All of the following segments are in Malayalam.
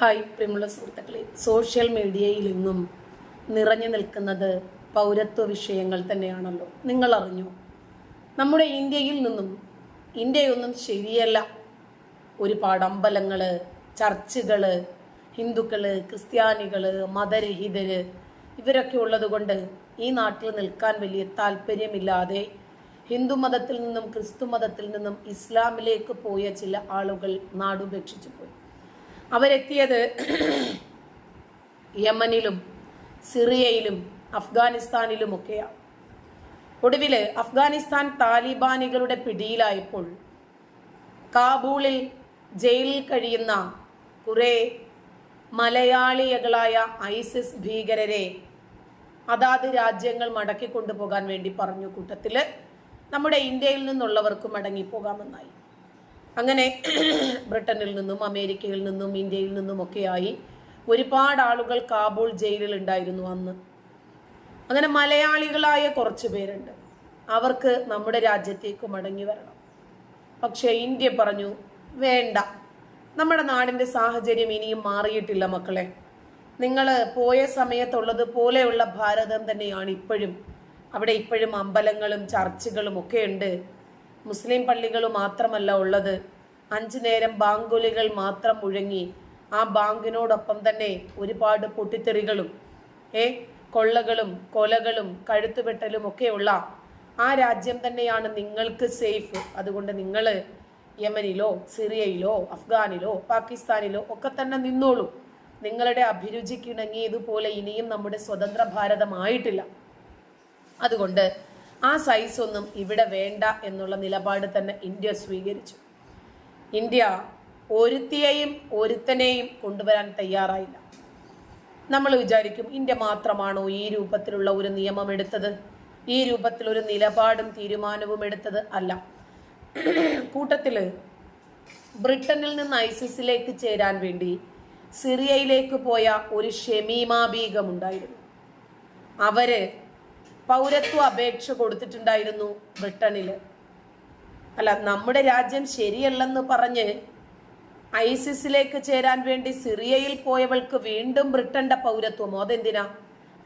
ഹായ് പ്രിയമുള്ള സുഹൃത്തുക്കളെ. സോഷ്യൽ മീഡിയയിൽ ഇന്നും നിറഞ്ഞു നിൽക്കുന്നത് പൗരത്വ വിഷയങ്ങൾ തന്നെയാണല്ലോ. നിങ്ങൾ അറിഞ്ഞു? നമ്മുടെ ഇന്ത്യയിൽ നിന്നും ഇന്ത്യയൊന്നും ശരിയല്ല. ഒരുപാട് അമ്പലങ്ങൾ ചർച്ചുകൾ ഹിന്ദുക്കൾ ക്രിസ്ത്യാനികൾ മതരഹിതർ ഇവരൊക്കെ ഉള്ളതുകൊണ്ട് ഈ നാട്ടിൽ നിൽക്കാൻ വലിയ താല്പര്യമില്ലാതെ ഹിന്ദു മതത്തിൽ നിന്നും ക്രിസ്തു മതത്തിൽ നിന്നും ഇസ്ലാമിലേക്ക് പോയ ചില ആളുകൾ നാടുപേക്ഷിച്ചു പോയി. അവരെത്തിയത് യമനിലും സിറിയയിലും അഫ്ഗാനിസ്ഥാനിലുമൊക്കെയാണ്. ഒടുവിൽ അഫ്ഗാനിസ്ഥാൻ താലിബാനികളുടെ പിടിയിലായപ്പോൾ കാബൂളിൽ ജയിലിൽ കഴിയുന്ന കുറെ മലയാളികളായ ഐസിസ് ഭീകരരെ അതാത് രാജ്യങ്ങൾ മടക്കി കൊണ്ടുപോകാൻ വേണ്ടി പറഞ്ഞു കൂട്ടത്തിൽ നമ്മുടെ ഇന്ത്യയിൽ നിന്നുള്ളവർക്ക് മടങ്ങിപ്പോകാമെന്നായി അങ്ങനെ ബ്രിട്ടനിൽ നിന്നും അമേരിക്കയിൽ നിന്നും ഇന്ത്യയിൽ നിന്നും നിന്നുമൊക്കെയായി ഒരുപാട് ആളുകൾ കാബൂൾ ജയിലിൽ ഉണ്ടായിരുന്നു അന്ന്. അങ്ങനെ മലയാളികളായ കുറച്ച് പേരുണ്ട്. അവർക്ക് നമ്മുടെ രാജ്യത്തേക്ക് മടങ്ങി വരണം. പക്ഷേ ഇന്ത്യ പറഞ്ഞു വേണ്ട. നമ്മുടെ നാടിന്റെ സാഹചര്യം ഇനിയും മാറിയിട്ടില്ല മക്കളെ. നിങ്ങൾ പോയ സമയത്തുള്ളത് പോലെയുള്ള ഭാരതം തന്നെയാണ് ഇപ്പോഴും. അവിടെ ഇപ്പോഴും അമ്പലങ്ങളും ചർച്ചുകളും ഒക്കെ ഉണ്ട്. മുസ്ലിം പള്ളികൾ മാത്രമല്ല ഉള്ളത്. അഞ്ചു നേരം ബാങ്കുലികൾ മാത്രം മുഴങ്ങി ആ ബാങ്കിനോടൊപ്പം തന്നെ ഒരുപാട് പൊട്ടിത്തെറികളും ഏ കൊള്ളകളും കൊലകളും കഴുത്തുവെട്ടലും ഒക്കെയുള്ള ആ രാജ്യം തന്നെയാണ് നിങ്ങൾക്ക് സേഫ്. അതുകൊണ്ട് നിങ്ങൾ യമനിലോ സിറിയയിലോ അഫ്ഗാനിലോ പാകിസ്ഥാനിലോ ഒക്കെ തന്നെ നിന്നോളൂ. നിങ്ങളുടെ അഭിരുചിക്കിണങ്ങിയതുപോലെ ഇനിയും നമ്മുടെ സ്വതന്ത്ര ഭാരതമായിട്ടില്ല അതുകൊണ്ട് ആ സൈസ് ഒന്നും ഇവിടെ വേണ്ട എന്നുള്ള നിലപാട് തന്നെ ഇന്ത്യ സ്വീകരിച്ചു. ഇന്ത്യ ഒരുത്തിയെയും ഒരുത്തനെയും കൊണ്ടുവരാൻ തയ്യാറായില്ല. നമ്മൾ വിചാരിക്കും ഇന്ത്യ മാത്രമാണോ ഈ രൂപത്തിലുള്ള ഒരു നിയമം എടുത്തത്. ഈ രൂപത്തിൽ ഒരു നിലപാടും തീരുമാനവും എടുത്തത് അല്ല. കൂട്ടത്തിൽ ബ്രിട്ടനിൽ നിന്ന് ഐസിസിലേക്ക് ചേരാൻ വേണ്ടി സിറിയയിലേക്ക് പോയ ഒരു ഷെമീമ ഉണ്ടായിരുന്നു. അവർ പൗരത്വ അപേക്ഷ കൊടുത്തിട്ടുണ്ടായിരുന്നു ബ്രിട്ടനിൽ. അല്ല നമ്മുടെ രാജ്യം ശരിയല്ലെന്ന് പറഞ്ഞ് ഐസിസിലേക്ക് ചേരാൻ വേണ്ടി സിറിയയിൽ പോയവൾക്ക് വീണ്ടും ബ്രിട്ടന്റെ പൗരത്വം. അതെന്തിനാ?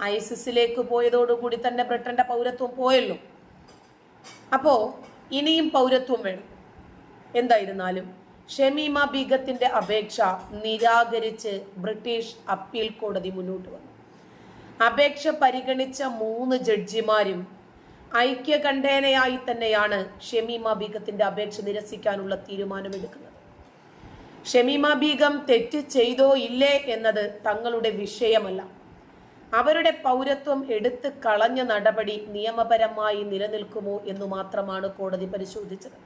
ഐസിസിലേക്ക് പോയതോടുകൂടി തന്നെ ബ്രിട്ടന്റെ പൗരത്വം പോയല്ലോ. അപ്പോ ഇനിയും പൗരത്വം വേണം. എന്തായിരുന്നാലും ഷെമീമ ബീഗത്തിന്റെ അപേക്ഷ നിരാകരിച്ച് ബ്രിട്ടീഷ് അപ്പീൽ കോടതി മുന്നോട്ട് വന്നു. അപേക്ഷ പരിഗണിച്ച മൂന്ന് ജഡ്ജിമാരും ഐക്യകണ്ഠേനയായി തന്നെയാണ് ഷെമീമ ബീഗത്തിന്റെ അപേക്ഷ നിരസിക്കാനുള്ള തീരുമാനമെടുക്കുന്നത്. ഷെമീമ ബീഗം തെറ്റ് ചെയ്തോ ഇല്ലേ എന്നത് തങ്ങളുടെ വിഷയമല്ല. അവരുടെ പൗരത്വം എടുത്തു കളഞ്ഞ നടപടി നിയമപരമായി നിലനിൽക്കുമോ എന്ന് മാത്രമാണ് കോടതി പരിശോധിച്ചത്.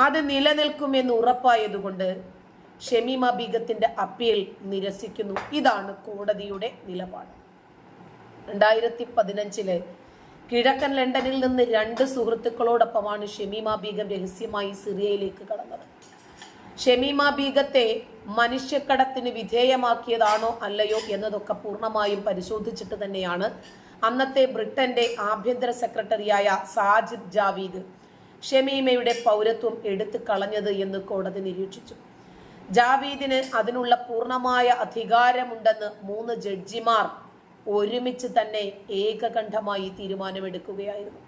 അത് നിലനിൽക്കുമെന്ന് ഉറപ്പായതുകൊണ്ട് ഷെമീമ ബീഗത്തിന്റെ അപ്പീൽ നിരസിക്കുന്നു. ഇതാണ് കോടതിയുടെ നിലപാട്. രണ്ടായിരത്തി പതിനഞ്ചിൽ കിഴക്കൻ ലണ്ടനിൽ നിന്ന് രണ്ട് സുഹൃത്തുക്കളോടൊപ്പമാണ് ഷമീമ ബീഗം രഹസ്യമായി സിറിയയിലേക്ക് കടന്നത്. ഷമീമ ബീഗത്തെ മനുഷ്യക്കടത്തിന് വിധേയമാക്കിയതാണോ അല്ലയോ എന്നതൊക്കെ പൂർണമായും പരിശോധിച്ചിട്ട് തന്നെയാണ് അന്നത്തെ ബ്രിട്ടന്റെ ആഭ്യന്തര സെക്രട്ടറിയായ സാജിദ് ജാവീദ് ഷെമീമയുടെ പൗരത്വം എടുത്തു കളഞ്ഞത് എന്ന് കോടതി നിരീക്ഷിച്ചു. ജാവീദിന് അതിനുള്ള പൂർണമായ അധികാരമുണ്ടെന്ന് മൂന്ന് ജഡ്ജിമാർ ഒരുമിച്ച് തന്നെ ഏകകണ്ഠമായി തീരുമാനമെടുക്കുകയായിരുന്നു.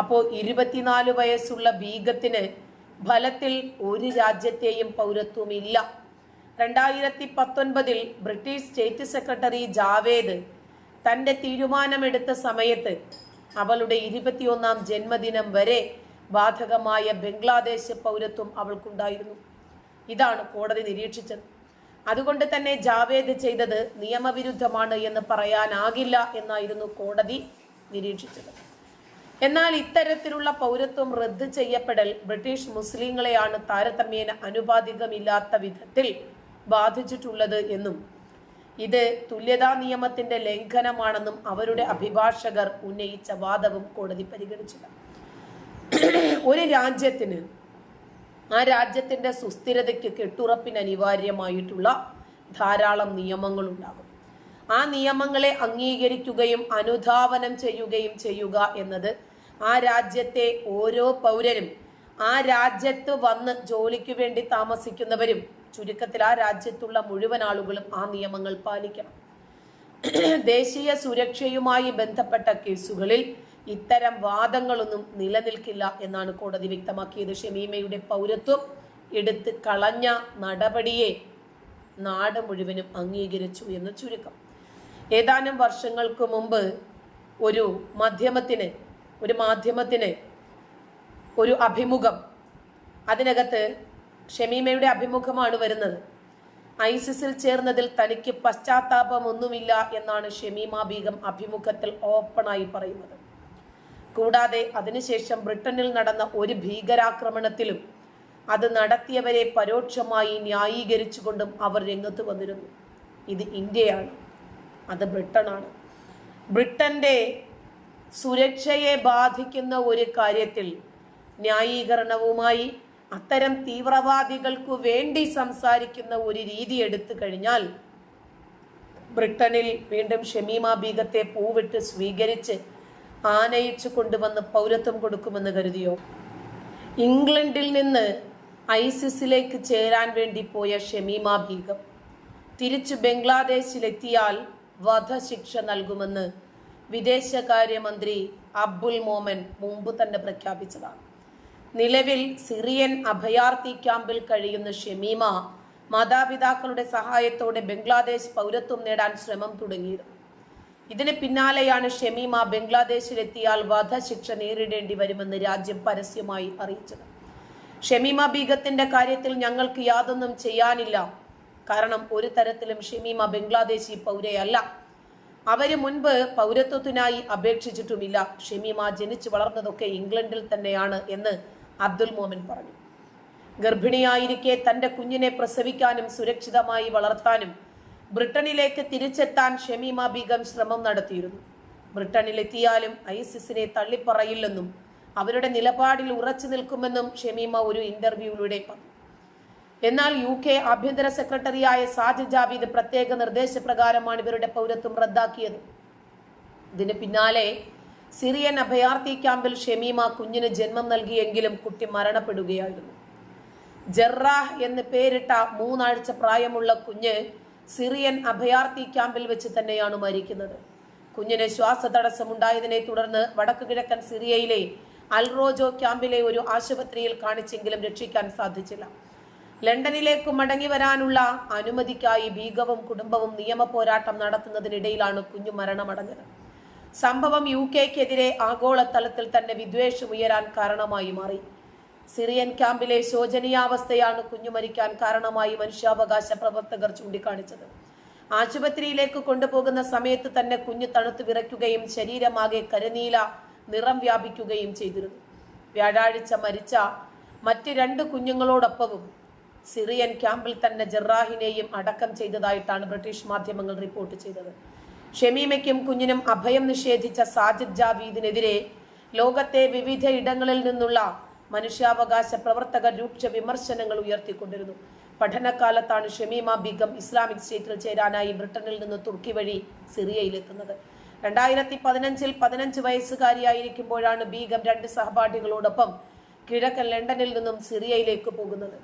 അപ്പോൾ ഇരുപത്തിനാല് വയസ്സുള്ള ബീഗത്തിന് ഫലത്തിൽ ഒരു രാജ്യത്തെയും പൗരത്വമില്ല. രണ്ടായിരത്തി പത്തൊൻപതിൽ ബ്രിട്ടീഷ് സ്റ്റേറ്റ് സെക്രട്ടറി ജാവേദ് തന്റെ തീരുമാനമെടുത്ത സമയത്ത് അവളുടെ ഇരുപത്തിയൊന്നാം ജന്മദിനം വരെ ബാധകമായ ബംഗ്ലാദേശ് പൗരത്വം അവൾക്കുണ്ടായിരുന്നു. ഇതാണ് കോടതി നിരീക്ഷിച്ചത്. അതുകൊണ്ട് തന്നെ ജാവേദ് ചെയ്തത് നിയമവിരുദ്ധമാണ് എന്ന് പറയാനാകില്ല എന്നായിരുന്നു കോടതി നിരീക്ഷിച്ചത്. എന്നാൽ ഇത്തരത്തിലുള്ള പൗരത്വം റദ്ദ് ചെയ്യപ്പെടൽ ബ്രിട്ടീഷ് മുസ്ലിങ്ങളെയാണ് താരതമ്യേന അനുപാതികമില്ലാത്ത വിധത്തിൽ ബാധിച്ചിട്ടുള്ളത് എന്നും ഇത് തുല്യതാ നിയമത്തിന്റെ ലംഘനമാണെന്നും അവരുടെ അഭിഭാഷകർ ഉന്നയിച്ച വാദവും കോടതി പരിഗണിച്ചില്ല. ഒരു രാജ്യത്തിന് ആ രാജ്യത്തിന്റെ സുസ്ഥിരതയ്ക്ക് കെട്ടുറപ്പിന് അനിവാര്യമായിട്ടുള്ള ധാരാളം നിയമങ്ങളുണ്ടാകും. ആ നിയമങ്ങളെ അംഗീകരിക്കുകയും അനുധാവനം ചെയ്യുകയും ചെയ്യുക എന്നത് ആ രാജ്യത്തെ ഓരോ പൗരനും ആ രാജ്യത്ത് വന്ന് ജോലിക്ക് വേണ്ടി താമസിക്കുന്നവരും ചുരുക്കത്തിൽ ആ രാജ്യത്തുള്ള മുഴുവൻ ആളുകളും ആ നിയമങ്ങൾ പാലിക്കണം. ദേശീയ സുരക്ഷയുമായി ബന്ധപ്പെട്ട കേസുകളിൽ ഇത്തരം വാദങ്ങളൊന്നും നിലനിൽക്കില്ല എന്നാണ് കോടതി വ്യക്തമാക്കിയത്. ഷമീമയുടെ പൗരത്വം എടുത്ത് കളഞ്ഞ നടപടിയെ നാട് മുഴുവനും അംഗീകരിച്ചു എന്ന് ചുരുക്കം. ഏതാനും വർഷങ്ങൾക്ക് മുമ്പ് ഒരു മാധ്യമത്തിന് ഒരു മാധ്യമത്തിന് ഒരു അഭിമുഖം അതിനകത്ത് ഷമീമയുടെ അഭിമുഖമാണ് വരുന്നത്. ഐസിസിൽ ചേർന്നതിൽ തനിക്ക് പശ്ചാത്താപമൊന്നുമില്ല എന്നാണ് ഷമീമ ബീഗം അഭിമുഖത്തിൽ ഓപ്പണായി പറയുന്നത്. കൂടാതെ അതിനുശേഷം ബ്രിട്ടനിൽ നടന്ന ഒരു ഭീകരാക്രമണത്തിലും അത് നടത്തിയവരെ പരോക്ഷമായി ന്യായീകരിച്ചുകൊണ്ടും അവർ രംഗത്ത് വന്നിരുന്നു. ഇത് ഇന്ത്യയാണ്. അത് ബ്രിട്ടനാണ്. ബ്രിട്ടന്റെ സുരക്ഷയെ ബാധിക്കുന്ന ഒരു കാര്യത്തിൽ ന്യായീകരണവുമായി അത്തരം തീവ്രവാദികൾക്കു വേണ്ടി സംസാരിക്കുന്ന ഒരു രീതി എടുത്തു കഴിഞ്ഞാൽ ബ്രിട്ടനിൽ വീണ്ടും ഷമീമ ബീഗത്തെ പൂവിട്ട് സ്വീകരിച്ച് ആനയിച്ചു കൊണ്ടുവന്ന് പൗരത്വം കൊടുക്കുമെന്ന് കരുതിയോ? ഇംഗ്ലണ്ടിൽ നിന്ന് ഐസിസിലേക്ക് ചേരാൻ വേണ്ടി പോയ ഷമീമ ബീഗം തിരിച്ചു ബംഗ്ലാദേശിലെത്തിയാൽ വധശിക്ഷ നൽകുമെന്ന് വിദേശകാര്യമന്ത്രി അബ്ദുൽ മോമൻ മുമ്പ് തന്നെ പ്രഖ്യാപിച്ചതാണ്. നിലവിൽ സിറിയൻ അഭയാർത്ഥി ക്യാമ്പിൽ കഴിയുന്ന ഷമീമ മാതാപിതാക്കളുടെ സഹായത്തോടെ ബംഗ്ലാദേശ് പൗരത്വം നേടാൻ ശ്രമം തുടങ്ങിയിരുന്നു. ഇതിന് പിന്നാലെയാണ് ഷമീമ ബംഗ്ലാദേശിലെത്തിയാൽ വധശിക്ഷ നേരിടേണ്ടി വരുമെന്ന് രാജ്യം പരസ്യമായി അറിയിച്ചത്. ഷമീമ ബീഗത്തിന്റെ കാര്യത്തിൽ ഞങ്ങൾക്ക് യാതൊന്നും ചെയ്യാനില്ല. കാരണം ഒരു തരത്തിലും ഷമീമ ബംഗ്ലാദേശി പൗരയല്ല. അവർ മുൻപ് പൗരത്വത്തിനായി അപേക്ഷിച്ചിട്ടുമില്ല. ഷമീമ ജനിച്ചു വളർന്നതൊക്കെ ഇംഗ്ലണ്ടിൽ തന്നെയാണ് എന്ന് അബ്ദുൽ മോമൻ പറഞ്ഞു. ഗർഭിണിയായിരിക്കെ തന്റെ കുഞ്ഞിനെ പ്രസവിക്കാനും സുരക്ഷിതമായി വളർത്താനും ബ്രിട്ടനിലേക്ക് തിരിച്ചെത്താൻ ഷമീമ ബീഗം ശ്രമം നടത്തിയിരുന്നു. ബ്രിട്ടനിലെത്തിയാലും ഐസിസിനെ തള്ളിപ്പറയില്ലെന്നും അവരുടെ നിലപാടിൽ ഉറച്ചു നിൽക്കുമെന്നും ഷമീമ ഒരു ഇന്റർവ്യൂവിലൂടെ പറഞ്ഞു. എന്നാൽ യു കെ ആഭ്യന്തര സെക്രട്ടറിയായ സാജിദ് ജാവീദ് പ്രത്യേക നിർദ്ദേശപ്രകാരമാണ് ഇവരുടെ പൗരത്വം റദ്ദാക്കിയത്. ഇതിന് പിന്നാലെ സിറിയൻ അഭയാർത്ഥി ക്യാമ്പിൽ ഷമീമ കുഞ്ഞിന് ജന്മം നൽകിയെങ്കിലും കുട്ടി മരണപ്പെടുകയായിരുന്നു. ജറാഹ് എന്ന് പേരിട്ട മൂന്നാഴ്ച പ്രായമുള്ള കുഞ്ഞ് സിറിയൻ അഭയാർത്ഥി ക്യാമ്പിൽ വെച്ച് തന്നെയാണ് മരിക്കുന്നത്. കുഞ്ഞിന് ശ്വാസതടസ്സമുണ്ടായതിനെ തുടർന്ന് വടക്കു കിഴക്കൻ സിറിയയിലെ അൽറോജോ ക്യാമ്പിലെ ഒരു ആശുപത്രിയിൽ കാണിച്ചെങ്കിലും രക്ഷിക്കാൻ സാധിച്ചില്ല. ലണ്ടനിലേക്ക് മടങ്ങി വരാനുള്ള അനുമതിക്കായി ബീഗവും കുടുംബവും നിയമ പോരാട്ടം നടത്തുന്നതിനിടയിലാണ് കുഞ്ഞു മരണമടഞ്ഞത്. സംഭവം യു കെക്കെതിരെ ആഗോളതലത്തിൽ തന്നെ വിദ്വേഷം ഉയരാൻ കാരണമായി മാറി. സിറിയൻ ക്യാമ്പിലെ ശോചനീയാവസ്ഥയാണ് കുഞ്ഞു മരിക്കാൻ കാരണമായി മനുഷ്യാവകാശ പ്രവർത്തകർ ചൂണ്ടിക്കാണിച്ചത്. ആശുപത്രിയിലേക്ക് കൊണ്ടുപോകുന്ന സമയത്ത് തന്നെ കുഞ്ഞു തണുത്തു വിറയ്ക്കുകയും ശരീരമാകെ കരുനീല നിറം വ്യാപിക്കുകയും ചെയ്തിരുന്നു. വ്യാഴാഴ്ച മരിച്ച മറ്റ് രണ്ട് കുഞ്ഞുങ്ങളോടൊപ്പവും സിറിയൻ ക്യാമ്പിൽ തന്നെ ജറാഹിനെയും അടക്കം ചെയ്തതായിട്ടാണ് ബ്രിട്ടീഷ് മാധ്യമങ്ങൾ റിപ്പോർട്ട് ചെയ്തത്. ഷമീമയ്ക്കും കുഞ്ഞിനും അഭയം നിഷേധിച്ച സാജിദ് ജാവീദിനെതിരെ ലോകത്തെ വിവിധ ഇടങ്ങളിൽ നിന്നുള്ള മനുഷ്യാവകാശ പ്രവർത്തകർ രൂക്ഷ വിമർശനങ്ങൾ ഉയർത്തിക്കൊണ്ടിരുന്നു. പഠനകാലത്താണ് ഷമീമ ബീഗം ഇസ്ലാമിക് സ്റ്റേറ്റിൽ ചേരാനായി ബ്രിട്ടനിൽ നിന്ന് തുർക്കി വഴി സിറിയയിലെത്തുന്നത്. രണ്ടായിരത്തി പതിനഞ്ചിൽ പതിനഞ്ച് വയസ്സുകാരിയായിരിക്കുമ്പോഴാണ് ബീഗം രണ്ട് സഹപാഠികളോടൊപ്പം കിഴക്കൻ ലണ്ടനിൽ നിന്നും സിറിയയിലേക്ക് പോകുന്നത്.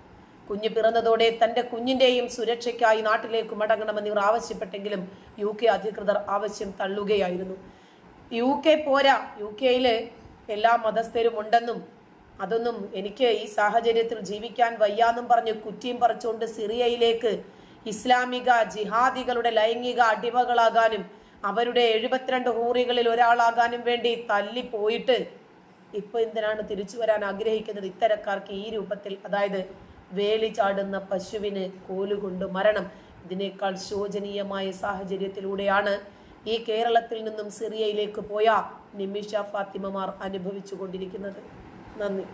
കുഞ്ഞ് പിറന്നതോടെ തന്റെ കുഞ്ഞിന്റെയും സുരക്ഷയ്ക്കായി നാട്ടിലേക്ക് മടങ്ങണമെന്ന് ഇവർ ആവശ്യപ്പെട്ടെങ്കിലും യു കെ അധികൃതർ ആവശ്യം തള്ളുകയായിരുന്നു. യു കെ പോരാ യു കെയിൽ എല്ലാ മതസ്ഥരും ഉണ്ടെന്നും അതൊന്നും എനിക്ക് ഈ സാഹചര്യത്തിൽ ജീവിക്കാൻ വയ്യാന്നും പറഞ്ഞ് കുറ്റിയും പറിച്ചുകൊണ്ട് സിറിയയിലേക്ക് ഇസ്ലാമിക ജിഹാദികളുടെ ലൈംഗിക അടിമകളാകാനും അവരുടെ എഴുപത്തിരണ്ട് ഹൂറികളിൽ ഒരാളാകാനും വേണ്ടി തല്ലിപ്പോയിട്ട് ഇപ്പൊ എന്തിനാണ് തിരിച്ചു വരാൻ ആഗ്രഹിക്കുന്നത്? ഇത്തരക്കാർക്ക് ഈ രൂപത്തിൽ അതായത് വേലി ചാടുന്ന പശുവിന് കോലുകൊണ്ട് മരണം. ഇതിനേക്കാൾ ശോചനീയമായ സാഹചര്യത്തിലൂടെയാണ് ഈ കേരളത്തിൽ നിന്നും സിറിയയിലേക്ക് പോയ നിമിഷ ഫാത്തിമമാർ അനുഭവിച്ചു കൊണ്ടിരിക്കുന്നത് നന്ദി.